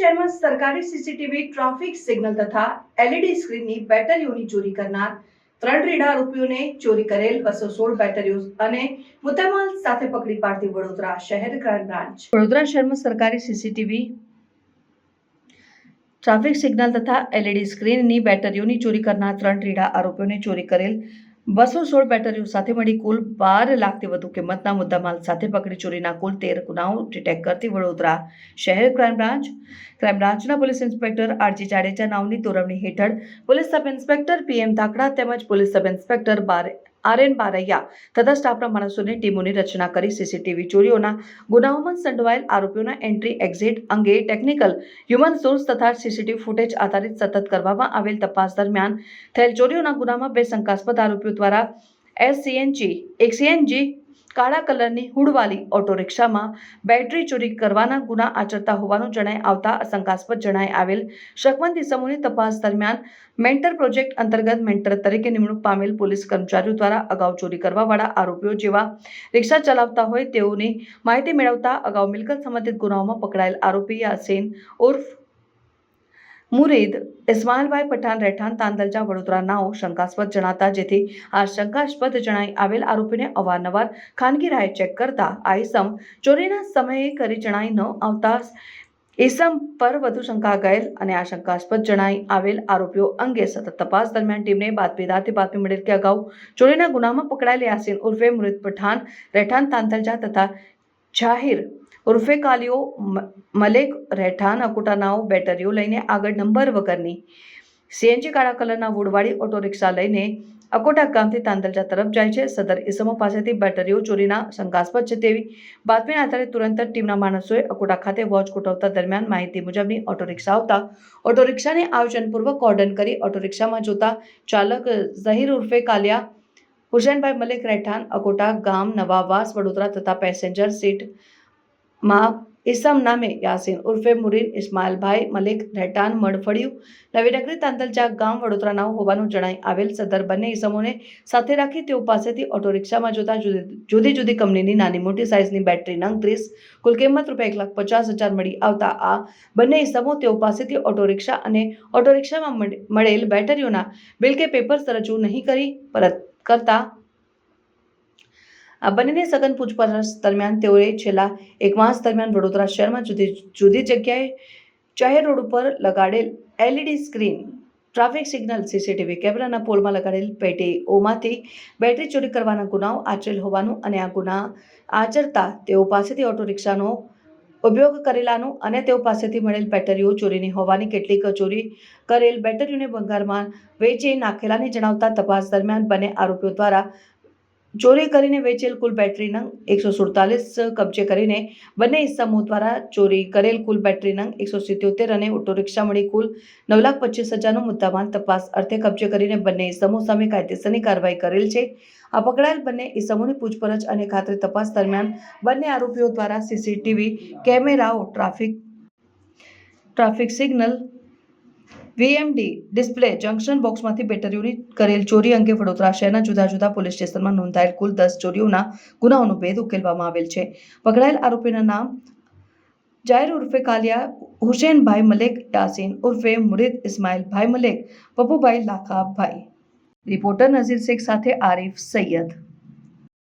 શહેરમાં સરકારી CCTV, traffic signal તથા એલઈડી સ્ક્રીનની બેટરીઓની ચોરી કરનાર ત્રણ રેડા આરોપીઓને ચોરી કરેલ બસો સોળ બેટરીઓ અને મુદ્દામાલ સાથે પકડી પાડતી વડોદરા શહેર ક્રાઇમ બ્રાન્ચ. વડોદરા શહેરમાં સરકારી સીસીટીવી, ટ્રાફિક સિગ્નલ તથા એલઈડી સ્ક્રીનની બેટરીઓની ચોરી કરનાર ત્રણ રેડા આરોપીઓને ચોરી કરેલ બસો સોળ બેટરીઓ સાથે મળી કુલ બાર લાખથી વધુ કિંમતના મુદ્દામાલ સાથે પકડી ચોરીના કુલ તેર ગુનાઓ ડિટેક્ટ કરતી વડોદરા શહેર ક્રાઇમ બ્રાન્ચ. ક્રાઇમ બ્રાન્ચના પોલીસ ઇન્સ્પેક્ટર આરજી જાડેજા નાવની તોરવણી હેઠળ police sub inspector PM Dhakda તેમજ પોલીસ સબ ઇન્સ્પેક્ટર બાર આર એન બારૈયા તથા સ્ટાફના માણસોની ટીમોની રચના કરી સીસીટીવી ચોરીઓના ગુનાઓમાં સંડવાયેલ આરોપીઓના એન્ટ્રી, એક્ઝિટ અંગે ટેકનિકલ હ્યુમન સોર્સ તથા સીસીટીવી ફૂટેજ આધારિત સતત કરવામાં આવેલ તપાસ દરમિયાન થયેલ ચોરીઓના ગુનામાં બે શંકાસ્પદ આરોપીઓ દ્વારા એસ સીએનજી એક સીએનજી કાળા કલરની હુડવાલી ઓટો રિક્ષામાં બેટરી ચોરી કરવાના ગુના આચરતા હોવાનું જણાઈ આવતા શંકાસ્પદ જણાઈ આવેલ શકવંતી ઇસમોની તપાસ દરમિયાન મેન્ટર પ્રોજેક્ટ અંતર્ગત મેન્ટર તરીકે નિમણૂક પામેલ પોલીસ કર્મચારીઓ દ્વારા અગાઉ ચોરી કરવાવાળા આરોપીઓ જેવા રિક્ષા ચલાવતા હોય તેઓની માહિતી મેળવતા અગાઉ મિલકત સંબંધિત ગુનાઓમાં પકડાયેલ આરોપી યાસીન ઉર્ફ મુરીદ ઇસ્માઇલભાઈ પઠાણ રહેઠાણ તાંદલજા વડોદરા નાઓ શંકાસ્પદ જણાતા જેથી આ શંકાસ્પદ જણાઈ આવેલ આરોપીને અવારનવાર ખાનગી રાહે ચેક કરતા આઈસમ ચોરીના સમયે કરી જણાઈ ન આવતા ઇસમ પર વધુ શંકા ગયેલ અને આ શંકાસ્પદ જણાઈ આવેલ આરોપીઓ અંગે સતત તપાસ દરમિયાન ટીમને બાતમીદારથી બાતમી મળેલ કે અગાઉ ચોરીના ગુનામાં પકડાયેલ યાસીન ઉર્ફે મુરીદ પઠાણ રહેઠાણ તાંતલજા તથા જાહિર ઉર્ફે કાલિયો મલેક રહેઠાણ અકુટાનાઓ બેટરીઓ લઈને આગળ નંબર વગરની સીએનજી કાળા કલરના વુડવાળી ઓટો રિક્ષા લઈને અકોટા ગામથી તાંદલજા તરફ જાય છે. સદર ઇસમો પાસેથી બેટરીઓ ચોરીના શંકાસ્પદ છે તેવી બાતમીના આધારે તુરંત જ ટીમના માણસોએ અકોટા ખાતે વોચ ગોઠવતા દરમિયાન માહિતી મુજબની ઓટો રિક્ષા આવતા ઓટો રિક્ષાને આયોજનપૂર્વક કોર્ડન કરી ઓટો રિક્ષામાં જોતા ચાલક ઝહીર ઉર્ફે કાલિયા હુસેનભાઈ મલિક રહેઠાણ, અકોટા ગામ નવાવાસ વડોદરા તથા પેસેન્જર સીટમાં ઇસમ નામે યાસીન ઉર્ફે મુરીન ઇસ્માઇલભાઈ મલિક રહેઠાણ મડફળિયું નવીનગરી તાંતલજા ગામ વડોદરાના હોવાનું જણાઈ આવેલ સદર બંને ઇસમોને સાથે રાખી તેઓ પાસેથી ઓટો રિક્ષામાં જોતા જુદી જુદી કંપનીની નાની મોટી સાઇઝની બેટરી નંગ કુલ કિંમત રૂપિયા એક લાખ પચાસ હજાર મળી આવતા આ બંને ઇસમો તેઓ પાસેથી ઓટો રિક્ષા અને ઓટો રિક્ષામાં મળેલ બેટરીઓના બિલ કે પેપર્સ રજૂ નહીં કરી, પરત કરતા આ બંનેની સઘન પૂછપરછ દરમિયાન તેઓએ છેલ્લા એક માસ દરમિયાન વડોદરા શહેરમાં જુદી જુદી જગ્યાએ જાહેર રોડ ઉપર લગાડેલ LED screen traffic signal CCTV કેમેરાના પોલમાં લગાડેલ પેટીઓમાંથી બેટરી ચોરી કરવાના ગુનાઓ આચરેલ હોવાનું અને આ ગુના આચરતા તેઓ પાસેથી ઓટો રિક્ષાનો ઉપયોગ કરેલાનું અને તેઓ પાસેથી મળેલ બેટરીઓ ચોરીની હોવાની કેટલીક ચોરી કરેલ બેટરીઓને ભંગારમાં વેચી નાખેલાની જણાવતા તપાસ દરમિયાન બંને આરોપીઓ દ્વારા ચોરી કરીને વેચેલ કુલ બેટરી નંગ એકસો સુડતાલીસ કબજે કરીને બંને ઇસમો દ્વારા ચોરી કરેલ કુલ બેટરી નંગ એકસો સિત્યોતેર અને ઓટો રિક્ષા મળી કુલ નવ લાખ પચીસ હજારનો મુદ્દામાલ તપાસ અર્થે કબજે કરીને બંને ઇસમો સામે કાયદેસરની કાર્યવાહી કરેલ છે. આ પકડાયેલ બંને ઇસમોની પૂછપરછ અને ખાતરી તપાસ દરમિયાન બંને આરોપીઓ દ્વારા CCTV કેમેરાઓ, traffic traffic signal VMD display junction બોક્સમાંથી બેટરીઓની કરેલ ચોરી અંગે વડોદરા શહેરના જુદા જુદા પોલીસ સ્ટેશનમાં નોંધાયેલ કુલ દસ ચોરીઓના ગુનાઓનો ભેદ ઉકેલવામાં આવેલ છે. પકડાયેલ આરોપીના નામ જાહેર ઉર્ફે કાલિયા, હુસેનભાઈ મલેક, યાસીન ઉર્ફે મુરીદ ઇસ્માઇલભાઈ મલેક પપુભાઈ લાખાભાઈ. રિપોર્ટર નઝીર શેખ સાથે આરિફ સૈયદ.